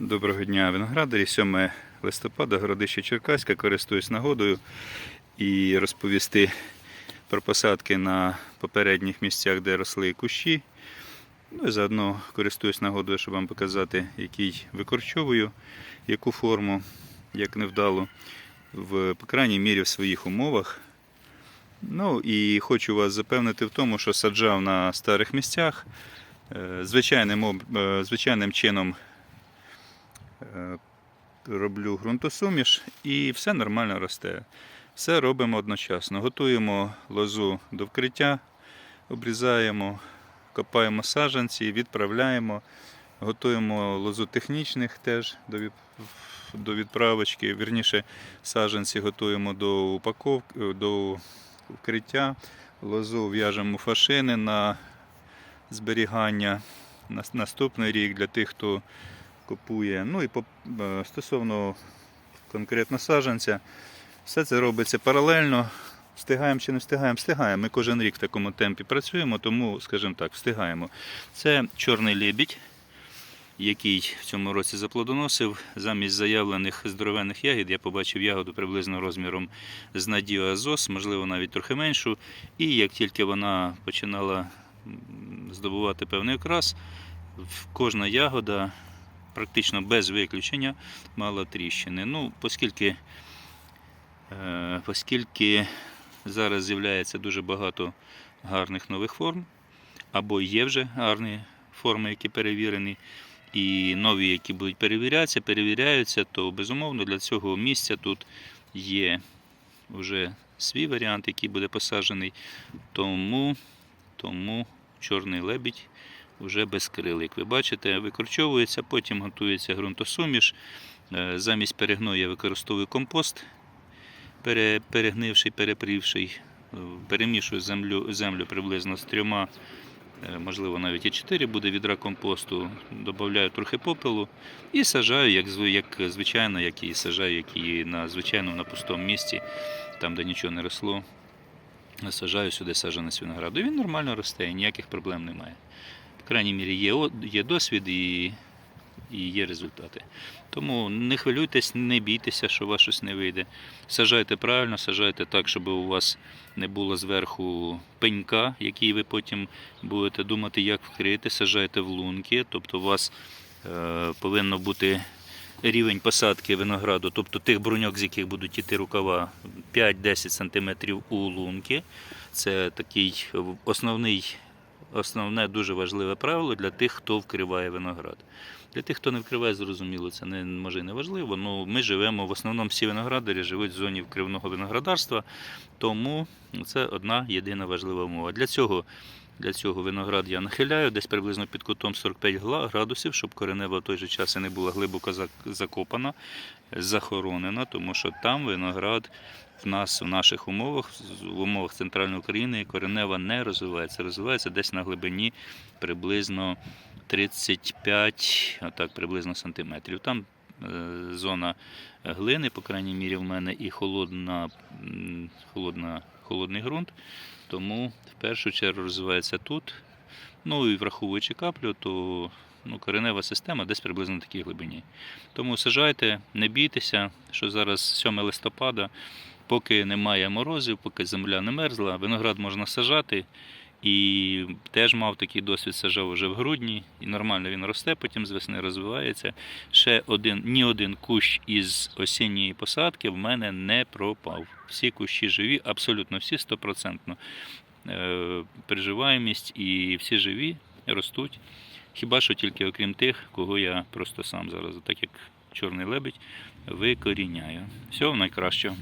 Доброго дня, виноградарі. 7 листопада, городище Черкаська. Користуюсь нагодою і розповісти про посадки на попередніх місцях, де росли кущі. Ну і заодно користуюсь нагодою, щоб вам показати, який викорчовую, яку форму, як невдало, в по крайній мірі в своїх умовах. Ну і хочу вас запевнити в тому, що саджав на старих місцях. Е, Звичайним, е, звичайним чином роблю ґрунтосуміш і все нормально росте. Все робимо одночасно. Готуємо лозу до вкриття, обрізаємо, копаємо саджанці, відправляємо, готуємо лозу технічних теж до, від, до відправочки. Вірніше, саджанці готуємо до упаковки, до вкриття. Лозу в'яжемо у фашини на зберігання. На наступний рік для тих, хто купує. Ну і по, е, стосовно конкретно саджанця, все це робиться паралельно. Встигаємо чи не встигаємо? Встигаємо. Ми кожен рік в такому темпі працюємо, тому, скажімо так, встигаємо. Це чорний лебідь, який в цьому році заплодоносив. Замість заявлених здоровенних ягід я побачив ягоду приблизно розміром з Надіо Азос, можливо, навіть трохи меншу. І як тільки вона починала здобувати певний окрас, кожна ягода практично без виключення мала тріщини. Ну, оскільки, е, оскільки зараз з'являється дуже багато гарних нових форм, або є вже гарні форми, які перевірені, і нові, які будуть перевірятися, перевіряються, то безумовно для цього місця тут є вже свій варіант, який буде посаджений. Тому, тому чорний лебідь вже без крил. Як ви бачите, викорчовується, потім готується ґрунтосуміш. Е, Замість перегною я використовую компост, пере- перегнивший, перепрівший. Е, Перемішую землю, землю приблизно з трьома, е, можливо, навіть і чотири буде відра компосту. Додаю трохи попелу і сажаю, як, як звичайно, як і сажаю, як і на звичайному на пустому місці, там, де нічого не росло. Сажаю сюди саджанець винограду. І він нормально росте, і ніяких проблем немає. Крайній мірі, є, є досвід і, і є результати. Тому не хвилюйтесь, не бійтеся, що у вас щось не вийде. Сажайте правильно, сажайте так, щоб у вас не було зверху пенька, який ви потім будете думати, як вкрити. Сажайте в лунки, тобто у вас е, повинно бути рівень посадки винограду, тобто тих бруньок, з яких будуть іти рукава 5-10 см у лунки. Це такий основний основне дуже важливе правило для тих, хто вкриває виноград. Для тих, хто не вкриває, зрозуміло, це не може і не важливо. Ну, ми живемо в основному всі виноградарі живуть в зоні вкривного виноградарства, тому це одна єдина важлива умова. Для цього, для цього виноград я нахиляю десь приблизно під кутом 45 градусів, щоб коренева в той же час і не була глибоко закопана, захоронена, тому що там виноград в нас в наших умовах, в умовах центральної України, коренева не розвивається. Розвивається десь на глибині приблизно 35, а так приблизно сантиметрів. Там е, зона глини, по крайній мірі, в мене і холодна, холодна, холодний ґрунт. Тому в першу чергу розвивається тут. Ну і враховуючи каплю, то ну, коренева система десь приблизно на такій глибині. Тому сажайте, не бійтеся, що зараз 7 листопада, поки немає морозів, поки земля не мерзла, виноград можна сажати. І теж мав такий досвід, сажав вже в грудні, і нормально він росте, потім з весни розвивається. Ще один, ні один кущ із осінньої посадки в мене не пропав. Всі кущі живі, абсолютно всі стопроцентно. Е, Приживаємість і всі живі, ростуть. Хіба що тільки окрім тих, кого я просто сам зараз, так як чорний лебедь, викоріняю. Всього найкращого.